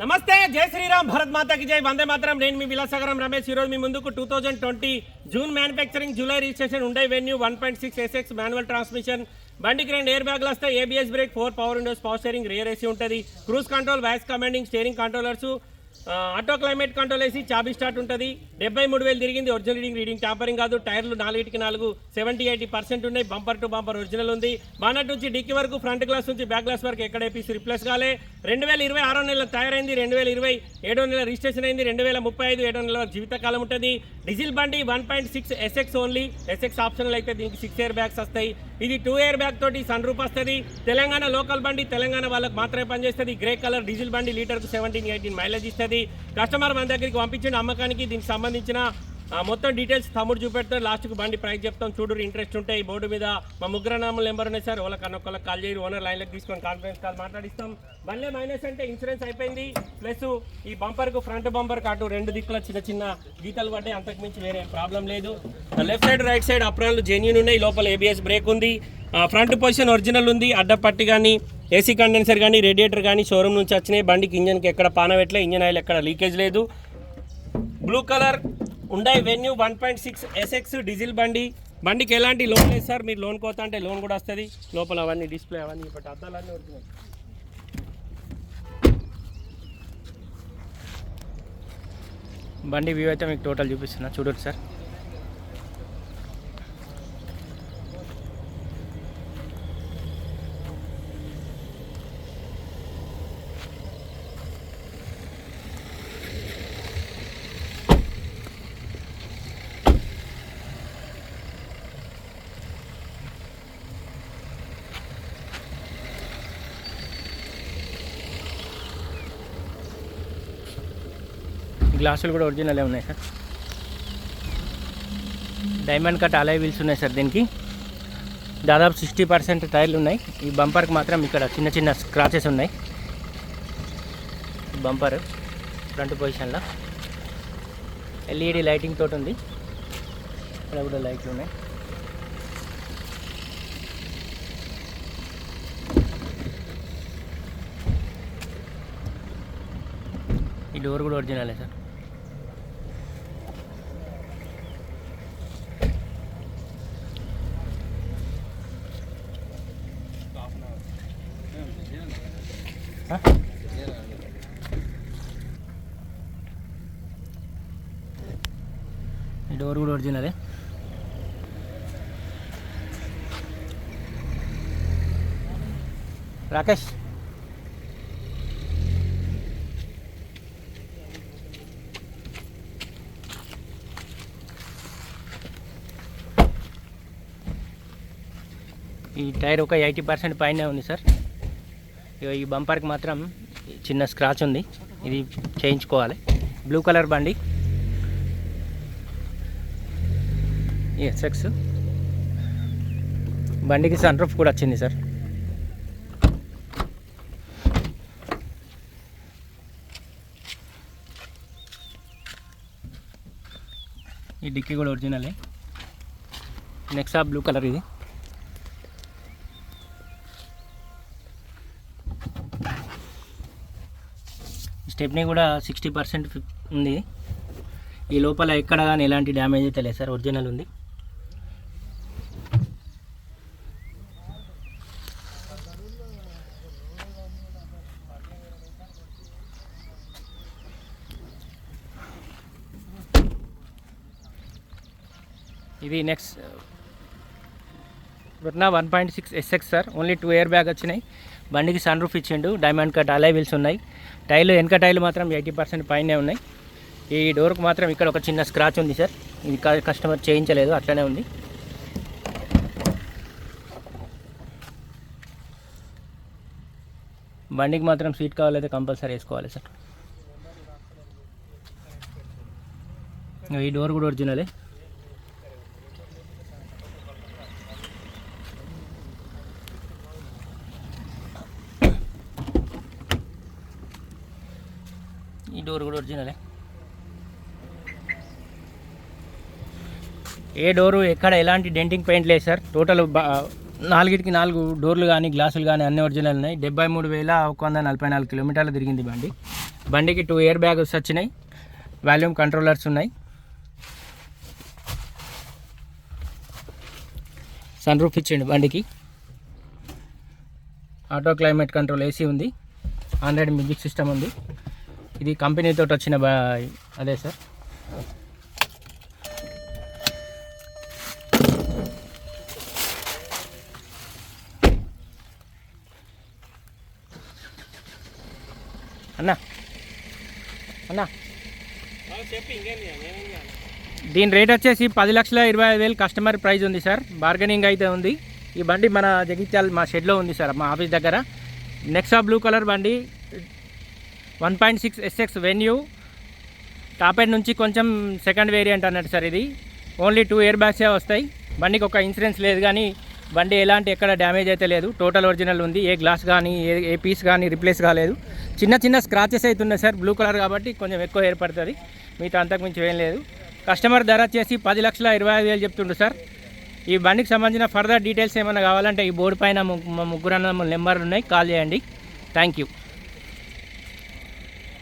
నమస్తే జై శ్రీరామ్ భరత్ మాతాకి జై. వందే మాత్రం. నేను మీ విలాసగరం రమేష్. ఈరోజు మీ ముందుకు two thousand twenty June manufacturing July registration ఉండే venue one point six SX manual transmission బండికి రెండు ఎయిర్ బ్యాగ్లు వస్తాయి. ABS brake four power windows power steering rear AC ఉంటుంది. Cruise control voice commanding steering controllers auto climate control వేసి చాబీ start ఉంటుంది. డెబ్బై మూడు వేలు తిరిగింది. ఒరిజినల్ రీడింగ్ రీడింగ్ ట్యాంపరింగ్ కాదు. టైర్లు నాలుగిటికి నాలుగు సెవెంటీ ఎయిటీ పర్సెంట్ ఉన్నాయి. బంపర్ టు బంపర్ ఒరిజినల్ ఉంది. బానట్ నుంచి డిక్కి వరకు ఫ్రంట్ గ్లాస్ నుంచి బ్యాక్ గ్లాస్ వరకు ఎక్కడ పీస్ రిప్లేస్ కాలే. రెండు వేల ఇరవై ఆరో నెల తయారైంది. రెండు వేల ఇరవై ఏడో నెల రిజిస్ట్రేషన్ అయింది. రెండు వేల ముప్పై ఐదు ఏడో నెల జీవితకాలం ఉంటుంది. డీజిల్ బండి one point six SX only SX optional అయితే దీనికి సిక్స్ ఇయర్ బ్యాగ్స్ వస్తాయి. ఇది టూ ఇయర్ బ్యాగ్ తోటి సన్ రూప్ వస్తుంది. తెలంగాణ లోకల్ బండి తెలంగాణ వాళ్ళకి మాత్రమే పనిచేస్తుంది. గ్రే కలర్ డీజిల్ బండి లీటర్కు సెవెంటీన్ ఎయిటీన్ మైలేజ్ ఇస్తుంది. కస్టమర్ మన దగ్గరికి పంపించిన అమ్మకానికి దీనికి సంబంధించిన మొత్తం డీటెయిల్స్ తమ్ముడు చూపెడతారు లాస్ట్కి బండి ప్రైస్ చెప్తాం. చూడు ఇంట్రెస్ట్ ఉంటే ఈ బోర్డు మీద మా ముగ్గురు నామలు నెంబర్ ఉన్నాయి సార్. వాళ్ళకి అన్నొక్కళ్ళకి కాల్ చేయరు. ఓనర్ లైన్లోకి తీసుకొని కాన్ఫరెన్స్ కాల్ మాట్లాడిస్తాం. బండ్లే మైనస్ అంటే ఇన్సూరెన్స్ అయిపోయింది. ప్లస్ ఈ బంపర్కు ఫ్రంట్ బంపర్ అటు రెండు దిక్కుల చిన్న చిన్న గీతలు పడ్డాయి. అంతకు మించి వేరే ప్రాబ్లం లేదు. లెఫ్ట్ సైడ్ రైట్ సైడ్ అప్రాన్లు జెన్యున్ ఉన్నాయి. లోపల ఏబిఎస్ బ్రేక్ ఉంది. ఫ్రంట్ పొజిషన్ ఒరిజినల్ ఉంది. అడ్డపట్టి కానీ ఏసీ కండెన్సర్ కానీ రేడియేటర్ కానీ షోరూమ్ నుంచి వచ్చినాయి. బండికి ఇంజన్కి ఎక్కడ పానవెట్లే ఇంజన్ ఆయిల్ ఎక్కడ లీకేజ్ లేదు. బ్లూ కలర్ ఉండే venue one point six SX diesel బండి. బండికి ఎలాంటి లోన్ లేదు సార్. మీరు లోన్ కోత అంటే లోన్ కూడా వస్తుంది. లోపల అవన్నీ డిస్ప్లే అవన్నీ ఇప్పుడు అద్దాలన్నీ వచ్చినాయి బండి వ్యూ అయితే మీకు టోటల్ చూపిస్తున్నా. చూడొచ్చు సార్. గ్లాసులు కూడా ఒరిజినలే ఉన్నాయి sir. Diamond cut alloy wheels ఉన్నాయి సార్ దీనికి. దాదాపు సిక్స్టీ పర్సెంట్ టైర్లు ఉన్నాయి. ఈ బంపర్కి మాత్రం ఇక్కడ చిన్న చిన్న స్క్రాచెస్ ఉన్నాయి. బంపర్ ఫ్రంట్ పొజిషన్లో. ఎల్ఈడి లైటింగ్ తోటి ఉంది. ఇక్కడ కూడా లైట్లు ఉన్నాయి. ఈ డోర్ కూడా ఒరిజినలే సార్ ఆ? ఈ డోర్ కూడా ఒరిజినలే. రాకేష్. ఈ టైర్ ఒక ఎయిటీ పర్సెంట్ పైనే ఉంది సార్. ఈ బంపర్కి మాత్రం చిన్న స్క్రాచ్ ఉంది. ఇది చేయించుకోవాలి. బ్లూ కలర్ బండి. ఎస్ఎక్స్. బండికి సన్ రూఫ్ కూడా వచ్చింది సార్. ఈ డిక్కీ కూడా ఒరిజినలే. నెక్స్ట్ బ్లూ కలర్ ఇది. స్టెప్నీ కూడా సిక్స్టీ పర్సెంట్ ఉంది. ఈ లోపల ఎక్కడ కానీ ఎలాంటి డ్యామేజ్ అయితే లేదు సార్ ఒరిజినల్ ఉంది. ఇది next రుట్నా one point six SX sir only two air bag వచ్చినాయి. బండికి సన్ రూఫ్ ఇచ్చిండు డైమండ్ కట్ అలై వీల్స్ ఉన్నాయి. టైర్లు వెనక టైర్లు మాత్రం ఎయిటీ పర్సెంట్ పైనే ఉన్నాయి. ఈ డోర్కి మాత్రం ఇక్కడ ఒక చిన్న స్క్రాచ్ ఉంది సార్ ఇది కస్టమర్ చేయించలేదు అట్లనే ఉంది. బండికి మాత్రం సీట్ కావాలైతే కంపల్సరీ వేసుకోవాలి సార్ ఈ డోర్ కూడా ఒరిజినలే ఈ డోర్ కూడా ఒరిజినలే ఏ. డోరు ఎక్కడ ఎలాంటి డెంటింగ్ పెయింట్ లేదు సార్. టోటల్ నాలుగిటికి నాలుగు డోర్లు కానీ గ్లాసులు కానీ అన్ని ఒరిజినల్ ఉన్నాయి. డెబ్బై మూడు వేల ఒక వంద నలభై నాలుగు కిలోమీటర్లు తిరిగింది బండి. బండికి టూ ఇయర్ బ్యాగ్స్ వచ్చినాయి. వాల్యూమ్ కంట్రోలర్స్ ఉన్నాయి. సన్ రూఫ్ ఇచ్చిండు బండికి. ఆటో క్లైమేట్ కంట్రోల్ ఏసీ ఉంది. ఆండ్రాయిడ్ మ్యూజిక్ సిస్టమ్ ఉంది. ఇది కంపెనీతో వచ్చిన బా అదే సార్. అన్నా. అన్నా. దీని రేట్ వచ్చేసి పది లక్షల ఇరవై ఐదు వేలు కస్టమర్ ప్రైస్ ఉంది సార్. బార్గెనింగ్ అయితే ఉంది. ఈ బండి మన జగిత్యాల మా షెడ్లో ఉంది సార్ మా ఆఫీస్ దగ్గర. నెక్సా బ్లూ కలర్ బండి one point six SX venue. Top end నుంచి కొంచెం సెకండ్ వేరియంట్ అన్నట్టు సార్ ఇది. ఓన్లీ టూ ఇయర్ బ్యాగ్సే వస్తాయి. బండికి ఒక ఇన్సూరెన్స్ లేదు కానీ బండి ఎలాంటి ఎక్కడ డ్యామేజ్ అయితే లేదు. టోటల్ ఒరిజినల్ ఉంది. ఏ గ్లాస్ కానీ ఏ ఏ పీస్ కానీ రిప్లేస్ కాలేదు. చిన్న చిన్న స్క్రాచెస్ అయితే ఉన్నాయి సార్. బ్లూ కలర్ కాబట్టి కొంచెం ఎక్కువ ఏర్పడుతుంది. మీతో అంతకు మించి ఏం లేదు. కస్టమర్ ధర వచ్చేసి పది లక్షల ఇరవై ఐదు వేలు చెప్తుండ్రు సార్. ఈ బండికి సంబంధించిన ఫర్దర్ డీటెయిల్స్ ఏమైనా కావాలంటే ఈ బోర్డు పైన ముగ్గురు అన్న నెంబర్లు ఉన్నాయి. కాల్ చేయండి. Thank you